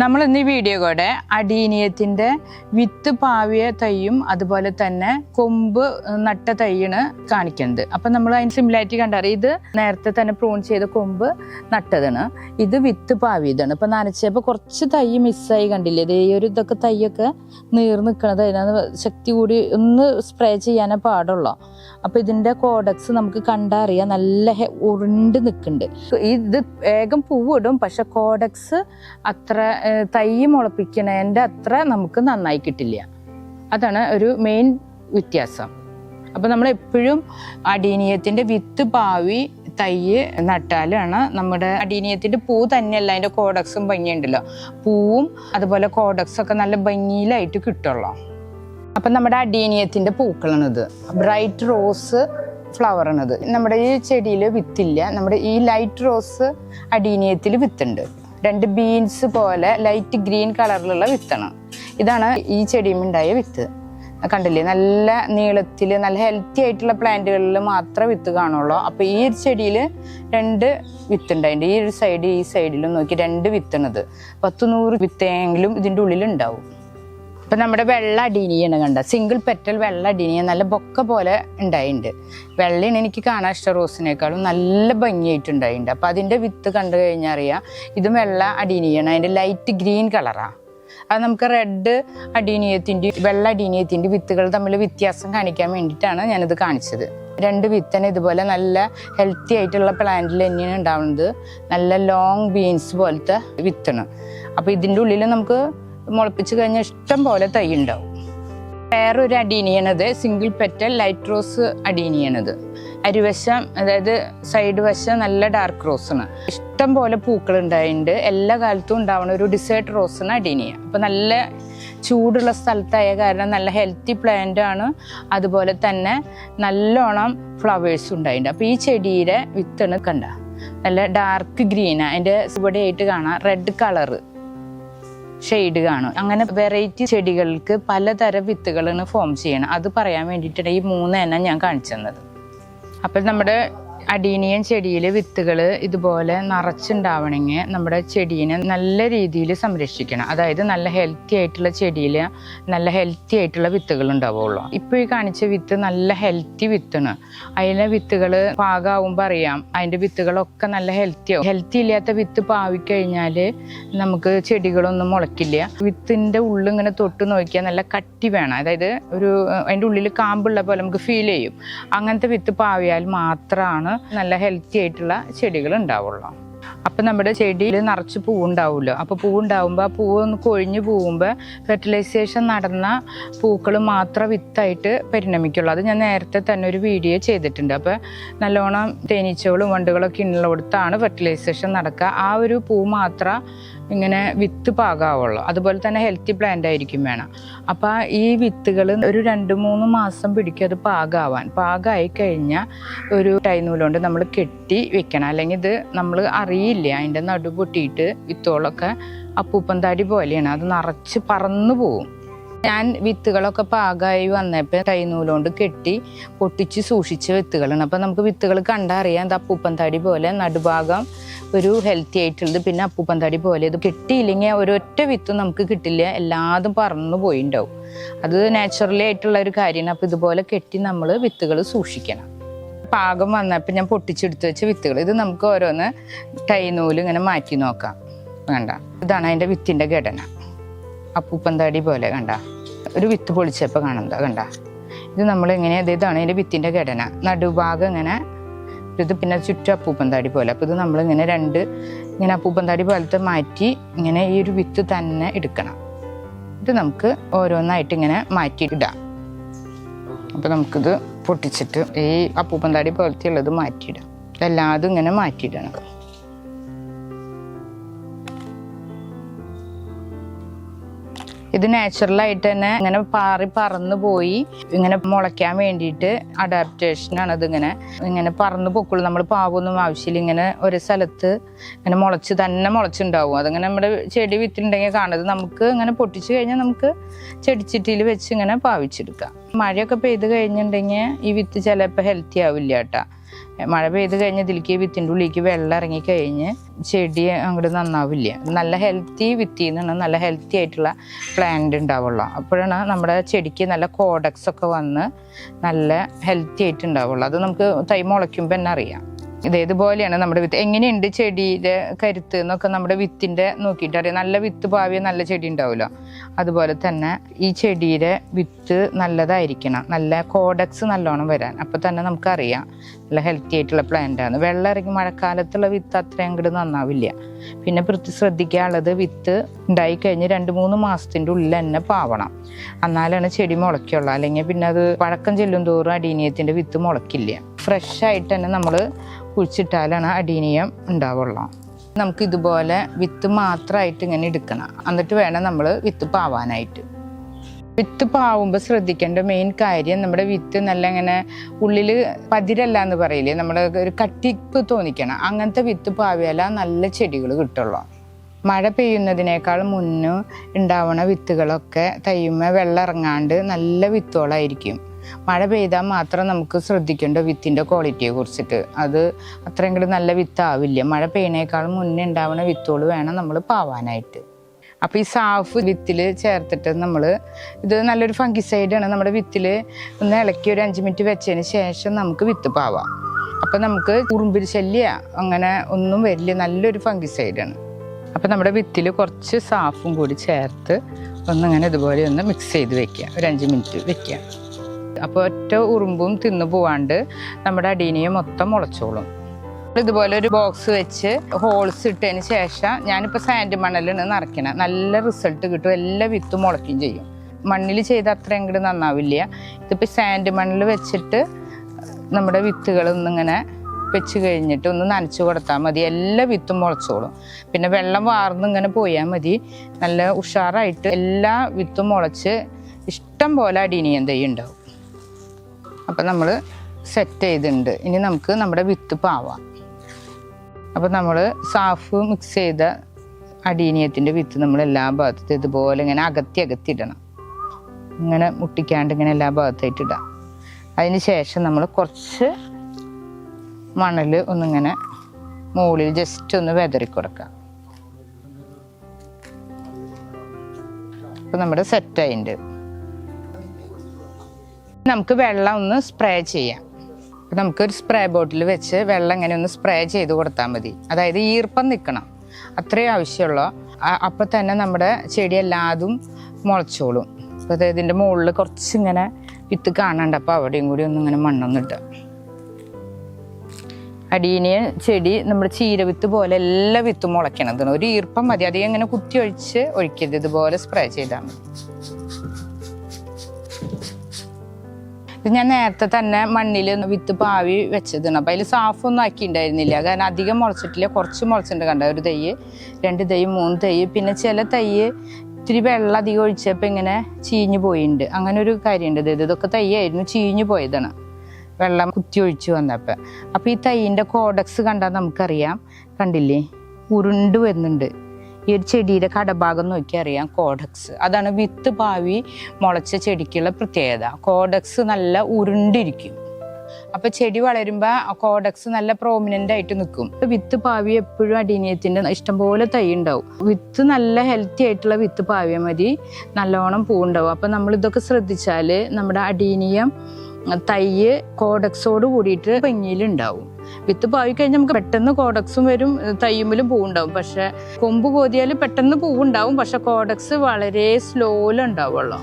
നമ്മൾ ഇന്ന് ഈ വീഡിയോ കൂടെ അടീനിയത്തിന്റെ വിത്ത് പാവിയ തൈയും അതുപോലെ തന്നെ കൊമ്പ് നട്ട തൈയാണ് കാണിക്കുന്നത്. അപ്പം നമ്മൾ അതിന് സിമിലാരിറ്റി കണ്ടറിയാം? ഇത് നേരത്തെ തന്നെ പ്രൂൺ ചെയ്ത കൊമ്പ് നട്ടതാണ്. ഇത് വിത്ത് പാവിയതാണ്. ഇപ്പം നനച്ചപ്പോൾ കുറച്ച് തൈ മിസ്സായി കണ്ടില്ലേ? ഇതേ ഒരു ഇതൊക്കെ തൈയൊക്കെ നീർ നിൽക്കണത് അതിനകത്ത് ശക്തി കൂടി ഒന്ന് സ്പ്രേ ചെയ്യാനേ പാടുള്ളൂ. അപ്പം ഇതിന്റെ കോഡക്സ് നമുക്ക് കണ്ടാൽ കണ്ടറിയാം. നല്ല ഉരുണ്ട് നിൽക്കുന്നുണ്ട്. ഇത് വേഗം പൂവിടും പക്ഷെ കോഡക്സ് അത്ര തൈ മുളപ്പിക്കണതിന്റെ അത്ര നമുക്ക് നന്നായി കിട്ടില്ല. അതാണ് ഒരു മെയിൻ വ്യത്യാസം. അപ്പം നമ്മൾ എപ്പോഴും അടീനീയത്തിന്റെ വിത്ത് പാവി തൈ നട്ടാലാണ് നമ്മുടെ അടീനീയത്തിന്റെ പൂ തന്നെയല്ല അതിന്റെ കോഡക്സും ഭംഗിയുണ്ടല്ലോ. പൂവും അതുപോലെ കോഡക്സ് ഒക്കെ നല്ല ഭംഗിയിലായിട്ട് കിട്ടുള്ളൂ. അപ്പം നമ്മുടെ അടീനീയത്തിന്റെ പൂക്കളാണിത്. ബ്രൈറ്റ് റോസ് ഫ്ലവർ ആണിത്. നമ്മുടെ ഈ ചെടിയിൽ വിത്തില്ല. നമ്മുടെ ഈ ലൈറ്റ് റോസ് അടീനീയത്തിൽ വിത്തുണ്ട്. രണ്ട് ബീൻസ് പോലെ ലൈറ്റ് ഗ്രീൻ കളറിലുള്ള വിത്താണ്. ഇതാണ് ഈ ചെടിയുമുണ്ടായ വിത്ത്. കണ്ടില്ലേ? നല്ല നീളത്തിൽ നല്ല ഹെൽത്തി ആയിട്ടുള്ള പ്ലാന്റുകളിൽ മാത്രമേ വിത്ത് കാണുള്ളൂ. അപ്പോൾ ഈ ഒരു ചെടിയിൽ രണ്ട് വിത്തുണ്ടായിട്ടുണ്ട് ഈ ഒരു സൈഡ് ഈ സൈഡിലും നോക്കി രണ്ട് വിത്തണത്. പത്ത് നൂറ് വിത്തെങ്കിലും ഇതിന്റെ ഉള്ളിൽ ഇപ്പം നമ്മുടെ വെള്ള അടീനിയാണ് കണ്ട? സിംഗിൾ പെറ്റൽ വെള്ള അടീനിയ നല്ല ബൊക്ക പോലെ ഉണ്ടായിട്ടുണ്ട് വെള്ളയാണ് എനിക്ക് കാണാൻ ഇഷ്ടം റോസിനേക്കാളും നല്ല ഭംഗിയായിട്ടുണ്ടായിട്ടുണ്ട് അപ്പം അതിന്റെ വിത്ത് കണ്ടു കഴിഞ്ഞാൽ അറിയാം ഇത് വെള്ള അടീനിയാണ്. അതിന്റെ ലൈറ്റ് ഗ്രീൻ കളറാണ് അത് നമുക്ക് റെഡ് അടീനിയത്തിന്റെ വെള്ള അടീനിയത്തിന്റെ വിത്തുകൾ തമ്മിൽ വ്യത്യാസം കാണിക്കാൻ വേണ്ടിയിട്ടാണ് ഞാനിത് കാണിച്ചത്. രണ്ട് വിത്തന് ഇതുപോലെ നല്ല ഹെൽത്തി ആയിട്ടുള്ള പ്ലാന്റിൽ തന്നെയാണ് ഉണ്ടാവുന്നത്. നല്ല ലോങ് ബീൻസ് പോലത്തെ വിത്താണ് അപ്പോൾ ഇതിന്റെ ഉള്ളിൽ നമുക്ക് മുളപ്പിച്ച് കഴിഞ്ഞാൽ ഇഷ്ടം പോലെ തൈ ഉണ്ടാവും. വേറൊരു അടീനിയണത് സിംഗിൾ പെറ്റൽ ലൈറ്റ് റോസ് അടീനിയണത്. അരിവശം അതായത് സൈഡ് വശം നല്ല ഡാർക്ക് റോസാണ് ഇഷ്ടം പോലെ പൂക്കൾ ഉണ്ടായിട്ടുണ്ട് എല്ലാ കാലത്തും ഉണ്ടാവുന്ന ഒരു ഡിസേർട്ട് റോസാണ് അടീനിയ. അപ്പം നല്ല ചൂടുള്ള സ്ഥലത്തായ കാരണം നല്ല ഹെൽത്തി പ്ലാന്റ് ആണ്. അതുപോലെ തന്നെ നല്ലോണം ഫ്ലവേഴ്സ് ഉണ്ടായിട്ടുണ്ട് അപ്പോൾ ഈ ചെടിയുടെ വിത്താണ് കണ്ട. നല്ല ഡാർക്ക് ഗ്രീനാണ് അതിന്റെ ഇവിടെയായിട്ട് കാണാം. റെഡ് കളറ് ഷെയ്ഡ് കാണും. അങ്ങനെ വെറൈറ്റി ചെടികൾക്ക് പലതരം വിത്തുകളാണ് ഫോം ചെയ്യണം അത് പറയാൻ വേണ്ടിയിട്ടാണ് ഈ മൂന്ന് എണ്ണം ഞാൻ കാണിച്ചു തന്നത്. അപ്പോൾ നമ്മുടെ അടീനിയൻ ചെടിയിൽ വിത്തുകൾ ഇതുപോലെ നിറച്ചുണ്ടാവണമെങ്കിൽ നമ്മുടെ ചെടീനെ നല്ല രീതിയിൽ സംരക്ഷിക്കണം. അതായത് നല്ല ഹെൽത്തി ആയിട്ടുള്ള ചെടിയിൽ നല്ല ഹെൽത്തി ആയിട്ടുള്ള വിത്തുകൾ ഉണ്ടാവുള്ളൂ. ഇപ്പോൾ ഈ കാണിച്ച വിത്ത് നല്ല ഹെൽത്തി വിത്താണ്. അതിലെ വിത്തുകൾ പാകാവുമ്പോൾ അറിയാം. അതിന്റെ വിത്തുകളൊക്കെ നല്ല ഹെൽത്തി ആവും. ഹെൽത്തി ഇല്ലാത്ത വിത്ത് പാവിക്കഴിഞ്ഞാൽ നമുക്ക് ചെടികളൊന്നും മുളയ്ക്കില്ല. വിത്തിന്റെ ഉള്ളിൽ ഇങ്ങനെ തൊട്ട് നോക്കിയാൽ നല്ല കട്ടി വേണം. അതായത് ഒരു അതിന്റെ ഉള്ളിൽ കാമ്പുള്ള പോലെ നമുക്ക് ഫീൽ ചെയ്യും. അങ്ങനത്തെ വിത്ത് പാവിയാൽ മാത്രമാണ് നല്ല ഹെൽത്തി ആയിട്ടുള്ള ചെടികൾ ഉണ്ടാവുള്ളൂ അപ്പം നമ്മുടെ ചെടിയിൽ നിറച്ച് പൂവുണ്ടാവുമല്ലോ. അപ്പോൾ പൂവുണ്ടാവുമ്പോൾ ആ പൂവ് ഒന്ന് കൊഴിഞ്ഞു പോകുമ്പോൾ ഫെർട്ടിലൈസേഷൻ നടന്ന പൂക്കൾ മാത്രം വിത്തായിട്ട് പരിണമിക്കുള്ളൂ. അത് ഞാൻ നേരത്തെ തന്നെ ഒരു വീഡിയോ ചെയ്തിട്ടുണ്ട്. അപ്പോൾ നല്ലോണം തേനീച്ചകളും വണ്ടുകളൊക്കെ ഉള്ളിടത്താണ് ഫെർട്ടിലൈസേഷൻ നടക്കുക. ആ ഒരു പൂ മാത്രം ഇങ്ങനെ വിത്ത് പാകാവുള്ളൂ. അതുപോലെ തന്നെ ഹെൽത്തി പ്ലാന്റ് ആയിരിക്കും വേണം. അപ്പോൾ ഈ വിത്തുകൾ ഒരു രണ്ട് മൂന്ന് മാസം പിടിക്കും അത് പാകാവാൻ. പാകമായി കഴിഞ്ഞാൽ ഒരു ടൈനൂലുകൊണ്ട് നമ്മൾ കെട്ടി വെക്കണം. അല്ലെങ്കിൽ ഇത് നമ്മൾ അറിയില്ല. അതിന്റെ നടുപൊട്ടിയിട്ട് വിത്തുകളൊക്കെ അപ്പൂപ്പന്താടി പോലെയാണ്. അത് നിറച്ച് പറന്നു പോവും. ഞാൻ വിത്തുകളൊക്കെ പാകമായി വന്നപ്പോൾ കൈനൂലുകൊണ്ട് കെട്ടി പൊട്ടിച്ച് സൂക്ഷിച്ച വിത്തുകളാണ്. അപ്പം നമുക്ക് വിത്തുകൾ കണ്ടറിയാം ഇത് അപ്പൂപ്പന്താടി പോലെ നടുഭാഗം ഒരു ഹെൽത്തി ആയിട്ടുള്ളത് പിന്നെ അപ്പൂപ്പൻ അപ്പൂപ്പന്താടി പോലെ ഇത് കെട്ടിയില്ലെങ്കിൽ ഒരൊറ്റ വിത്ത് നമുക്ക് കിട്ടില്ല എല്ലാതും പറന്നു പോയിണ്ടാവും. അത് നാച്ചുറലി ആയിട്ടുള്ള ഒരു കാര്യമാണ്. അപ്പോൾ ഇതുപോലെ കെട്ടി നമ്മൾ വിത്തുകൾ സൂക്ഷിക്കണം. പാകം വന്നപ്പോൾ ഞാൻ പൊട്ടിച്ചെടുത്ത് വെച്ച വിത്തുകൾ ഇത് നമുക്ക് ഓരോന്ന് ടൈനൂൽ ഇങ്ങനെ മാറ്റി നോക്കാം. വേണ്ട ഇതാണ് അതിന്റെ വിത്തിന്റെ ഘടന. അപ്പൂപ്പൻ അപ്പൂപ്പന്താടി പോലെ കണ്ട? ഒരു വിത്ത് പൊളിച്ചപ്പോൾ കാണുന്നത് കണ്ട. ഇത് നമ്മൾ എങ്ങനെ ഇതാണ് ഇതിന്റെ വിത്തിന്റെ ഘടന. നടുഭാഗം ഇങ്ങനെ ഇത് പിന്നെ ചുറ്റും അപ്പൂപ്പന്താടി പോലെ. അപ്പോൾ ഇത് നമ്മളിങ്ങനെ രണ്ട് ഇങ്ങനെ അപ്പൂപ്പന്താടി പോലത്തെ മാറ്റി ഇങ്ങനെ ഈ ഒരു വിത്ത് തന്നെ എടുക്കണം. ഇത് നമുക്ക് ഓരോന്നായിട്ട് ഇങ്ങനെ മാറ്റി മാറ്റിയിടാം അപ്പോൾ നമുക്കിത് പൊട്ടിച്ചിട്ട് ഈ അപ്പൂപ്പന്താടി പോലത്തെ ഉള്ളത് മാറ്റിയിടാം എല്ലാതും ഇങ്ങനെ മാറ്റിയിടണം ഇത് നാച്ചുറലായിട്ട് തന്നെ ഇങ്ങനെ പാറി പറന്നു പോയി. ഇങ്ങനെ മുളയ്ക്കാൻ വേണ്ടിയിട്ട് അഡാപ്റ്റേഷനാണ് ഇതിങ്ങനെ. ഇങ്ങനെ പറന്നു പൊക്കുള്ളൂ. നമ്മൾ പാവൊന്നും ആവശ്യമില്ല. ഇങ്ങനെ ഒരു സ്ഥലത്ത് ഇങ്ങനെ മുളച്ച് തന്നെ മുളച്ചുണ്ടാവും. അതിങ്ങനെ നമ്മുടെ ചെടി വിത്തിട്ടുണ്ടെങ്കിൽ കാണുന്നത് നമുക്ക് ഇങ്ങനെ പൊട്ടിച്ചു കഴിഞ്ഞാൽ നമുക്ക് ചെടിച്ചിട്ടിയിൽ വെച്ച് ഇങ്ങനെ പാവിച്ചെടുക്കാം. മഴയൊക്കെ പെയ്ത് കഴിഞ്ഞിട്ടുണ്ടെങ്കിൽ ഈ വിത്ത് ചിലപ്പോൾ ഹെൽത്തി ആവില്ല കേട്ടാ. മഴ പെയ്ത് കഴിഞ്ഞ് ഇതിലേക്ക് വിത്തിന്റെ ഉള്ളിലേക്ക് വെള്ളം ഇറങ്ങി കഴിഞ്ഞ് ചെടി അങ്ങോട്ട് നന്നാവില്ല. നല്ല ഹെൽത്തി വിത്തിൽ നിന്നാണ് നല്ല ഹെൽത്തി ആയിട്ടുള്ള പ്ലാന്റ് ഉണ്ടാവുള്ളൂ. അപ്പോഴാണ് നമ്മുടെ ചെടിക്ക് നല്ല കോഡക്സ് ഒക്കെ വന്ന് നല്ല ഹെൽത്തി ആയിട്ട് ഉണ്ടാവുള്ളൂ. അത് നമുക്ക് തൈ മുളയ്ക്കുമ്പോൾ തന്നെ അറിയാം. ഇതേതുപോലെയാണ് നമ്മുടെ വിത്ത്. എങ്ങനെയുണ്ട് ചെടിയുടെ കരുത്ത് എന്നൊക്കെ നമ്മുടെ വിത്തിന്റെ നോക്കിയിട്ട് അറിയാം. നല്ല വിത്ത് പാവിയ നല്ല ചെടി ഉണ്ടാവുമല്ലോ. അതുപോലെ തന്നെ ഈ ചെടിയുടെ വിത്ത് നല്ലതായിരിക്കണം. നല്ല കോഡക്സ് നല്ലോണം വരാൻ. അപ്പോൾ തന്നെ നമുക്കറിയാം. നല്ല ഹെൽത്തി ആയിട്ടുള്ള പ്ലാന്റാണ് വെള്ളം ഇറങ്ങി മഴക്കാലത്തുള്ള വിത്ത് അത്രയും അങ്ങോട്ട് നന്നാവില്ല. പിന്നെ പ്രതി ശ്രദ്ധിക്കാനുള്ളത് വിത്ത് ഉണ്ടായി കഴിഞ്ഞ് രണ്ട് മൂന്ന് മാസത്തിന്റെ ഉള്ളിൽ തന്നെ പാവണം. എന്നാലാണ് ചെടി മുളയ്ക്കുള്ളൂ. അല്ലെങ്കിൽ പിന്നെ അത് പഴക്കം ചെല്ലും തോറും അടീനീയത്തിന്റെ വിത്ത് മുളയ്ക്കില്ല. ഫ്രഷ് ആയിട്ട് തന്നെ നമ്മൾ കുഴിച്ചിട്ടാലാണ് അടീനിയം ഉണ്ടാവുള്ളൂ. നമുക്ക് ഇതുപോലെ വിത്ത് മാത്രമായിട്ട് ഇങ്ങനെ എടുക്കണം. എന്നിട്ട് വേണം നമ്മൾ വിത്ത് പാവാനായിട്ട്. വിത്ത് പാവുമ്പോൾ ശ്രദ്ധിക്കേണ്ട മെയിൻ കാര്യം നമ്മുടെ വിത്ത് നല്ല ഇങ്ങനെ ഉള്ളിൽ പതിരല്ല എന്ന് പറയില്ലേ? നമ്മുടെ ഒരു കട്ടിപ്പ് തോന്നിക്കണം. അങ്ങനത്തെ വിത്ത് പാവിയാല നല്ല ചെടികൾ കിട്ടുള്ളൂ. മഴ പെയ്യുന്നതിനേക്കാൾ മുന്നേ ഉണ്ടാവണ വിത്തുകളൊക്കെ തയ്യുമ്മ വെള്ളം ഇറങ്ങാണ്ട് നല്ല വിത്തുകളായിരിക്കും മഴ പെയ്താൽ മാത്രം നമുക്ക് ശ്രദ്ധിക്കേണ്ട വിത്തിന്റെ ക്വാളിറ്റിയെ കുറിച്ചിട്ട്. അത് അത്രയും കൂടി നല്ല വിത്താവില്ല? മഴ പെയ്യണേക്കാളും മുന്നേ ഉണ്ടാവുന്ന വിത്തുകൾ വേണം നമ്മൾ പാവാനായിട്ട്. അപ്പോൾ ഈ സാഫ് വിത്തിൽ ചേർത്തിട്ട് നമ്മൾ ഇത് നല്ലൊരു ഫംഗിസൈഡാണ് നമ്മുടെ വിത്തിൽ ഒന്ന് ഇളക്കി ഒരു അഞ്ച് മിനിറ്റ് വെച്ചതിന് ശേഷം നമുക്ക് വിത്ത് പാവാം. അപ്പം നമുക്ക് കുറുമ്പിൽ ശല്യ അങ്ങനെ ഒന്നും വരില്ല. നല്ലൊരു ഫംഗിസൈഡാണ് അപ്പോൾ നമ്മുടെ വിത്തിൽ കുറച്ച് സാഫും കൂടി ചേർത്ത് ഒന്നിങ്ങനെ ഇതുപോലെ ഒന്ന് മിക്സ് ചെയ്ത് വെക്കുക. ഒരു അഞ്ച് മിനിറ്റ് വെക്കുക. അപ്പോൾ ഒറ്റ ഉറുമ്പും തിന്നു പോവാണ്ട് നമ്മുടെ അടീനിയെ മൊത്തം മുളച്ചോളും. ഇതുപോലെ ഒരു ബോക്സ് വെച്ച് ഹോൾസ് ഇട്ടതിന് ശേഷം ഞാനിപ്പോൾ സാൻഡ് മണലാണ് നിറയ്ക്കണം നല്ല റിസൾട്ട് കിട്ടും. എല്ലാ വിത്തും മുളയ്ക്കുകയും ചെയ്യും. മണ്ണിൽ ചെയ്ത് ഇങ്ങോട്ട് നന്നാവില്ല. ഇതിപ്പോൾ സാൻഡ് മണ്ണിൽ വെച്ചിട്ട് നമ്മുടെ വിത്തുകൾ ഒന്നിങ്ങനെ വെച്ച് കഴിഞ്ഞിട്ട് ഒന്ന് നനച്ചു കൊടുത്താൽ മതി. എല്ലാ വിത്തും മുളച്ചോളും. പിന്നെ വെള്ളം വാർന്ന് ഇങ്ങനെ പോയാൽ മതി. നല്ല ഉഷാറായിട്ട് എല്ലാ വിത്തും മുളച്ച് ഇഷ്ടം പോലെ അടീനിയം തൈ ഉണ്ടാവും. അപ്പം നമ്മൾ സെറ്റ് ചെയ്തിട്ടുണ്ട് ഇനി നമുക്ക് നമ്മുടെ വിത്ത് പാവാം. അപ്പം നമ്മൾ സാഫ് മിക്സ് ചെയ്ത അടീനിയത്തിന്റെ വിത്ത് നമ്മൾ എല്ലാ ഭാഗത്തും ഇതുപോലെ ഇങ്ങനെ അകത്തി അകത്തി ഇടണം. ഇങ്ങനെ മുട്ടിക്കാണ്ട് ഇങ്ങനെ എല്ലാ ഭാഗത്തായിട്ട് ഇടാം. അതിന് ശേഷം നമ്മൾ കുറച്ച് മണൽ ഒന്നിങ്ങനെ മുകളിൽ ജസ്റ്റ് ഒന്ന് വെതറി കൊടുക്കാം. അപ്പം നമ്മുടെ സെറ്റായിട്ടുണ്ട് നമുക്ക് വെള്ളം ഒന്ന് സ്പ്രേ ചെയ്യാം. അപ്പം നമുക്കൊരു സ്പ്രേ ബോട്ടിൽ വെച്ച് വെള്ളം ഇങ്ങനെ ഒന്ന് സ്പ്രേ ചെയ്ത് കൊടുത്താൽ മതി. അതായത് ഈർപ്പം നിൽക്കണം അത്രയും ആവശ്യമുള്ളൂ അപ്പം തന്നെ നമ്മുടെ ചെടി എല്ലാതും മുളച്ചോളും. അപ്പോൾ അതായത് ഇതിന്റെ മുകളിൽ കുറച്ചിങ്ങനെ വിത്ത് കാണണ്ട. അപ്പോൾ അവിടെയും കൂടി ഒന്ന് ഇങ്ങനെ മണ്ണൊന്നിട്ട് അടീനിയ ചെടി നമ്മുടെ ചീരവിത്ത് പോലെ എല്ലാ വിത്തും മുളയ്ക്കണതാണ് ഒരു ഈർപ്പം മതി. അധികം ഇങ്ങനെ കുത്തി ഒഴിച്ച് ഒഴിക്കരുത്. ഇതുപോലെ സ്പ്രേ ചെയ്താൽ മതി. ഞാൻ നേരത്തെ തന്നെ മണ്ണിൽ വിത്ത് പാവി വെച്ചതാണ്. അപ്പം അതിൽ സാഫൊന്നും ആക്കിയിട്ടുണ്ടായിരുന്നില്ല കാരണം അധികം മുളച്ചിട്ടില്ല. കുറച്ച് മുളച്ചിട്ടുണ്ട് കണ്ട? ഒരു തൈ രണ്ട് തൈ മൂന്ന് തൈ. പിന്നെ ചില തൈ ഇത്തിരി വെള്ളം അധികം ഒഴിച്ചപ്പോൾ ഇങ്ങനെ ചീഞ്ഞു പോയിട്ടുണ്ട് അങ്ങനെ ഒരു കാര്യമുണ്ട് ഇത്. ഇതൊക്കെ തൈ ആയിരുന്നു ചീഞ്ഞു പോയതാണ്. വെള്ളം കുത്തി ഒഴിച്ചു വന്നപ്പോൾ അപ്പോൾ ഈ തൈയിന്റെ കോഡക്സ് കണ്ടാൽ നമുക്കറിയാം. കണ്ടില്ലേ? ഉരുണ്ട് വരുന്നുണ്ട്. ഈ ഒരു ചെടിയുടെ കടഭാഗം നോക്കി അറിയാം കോഡക്സ്. അതാണ് വിത്ത് പാവി മുളച്ച ചെടിക്കുള്ള പ്രത്യേകത. കോഡക്സ് നല്ല ഉരുണ്ടിരിക്കും. അപ്പൊ ചെടി വളരുമ്പോൾ കോഡക്സ് നല്ല പ്രോമിനന്റ് ആയിട്ട് നിൽക്കും വിത്ത് പാവി എപ്പോഴും അടീനിയത്തിന്റെ ഇഷ്ടംപോലെ തൈ ഉണ്ടാവും. വിത്ത് നല്ല ഹെൽത്തി ആയിട്ടുള്ള വിത്ത് പാവിയ മതി. നല്ലോണം പൂവുണ്ടാവും. അപ്പൊ നമ്മൾ ഇതൊക്കെ ശ്രദ്ധിച്ചാൽ നമ്മുടെ അടീനിയം തൈ കോഡക്സോട് കൂടിയിട്ട് ഭംഗിയിലുണ്ടാവും. വിത്ത് പാവി കഴിഞ്ഞാൽ നമുക്ക് പെട്ടെന്ന് കോഡക്സും വരും തയ്യുമ്പിലും പൂവുണ്ടാവും പക്ഷെ കൊമ്പ് കോതിയാൽ പെട്ടെന്ന് പൂവുണ്ടാവും. പക്ഷെ കോഡക്സ് വളരെ സ്ലോയിലുണ്ടാവുള്ളൂ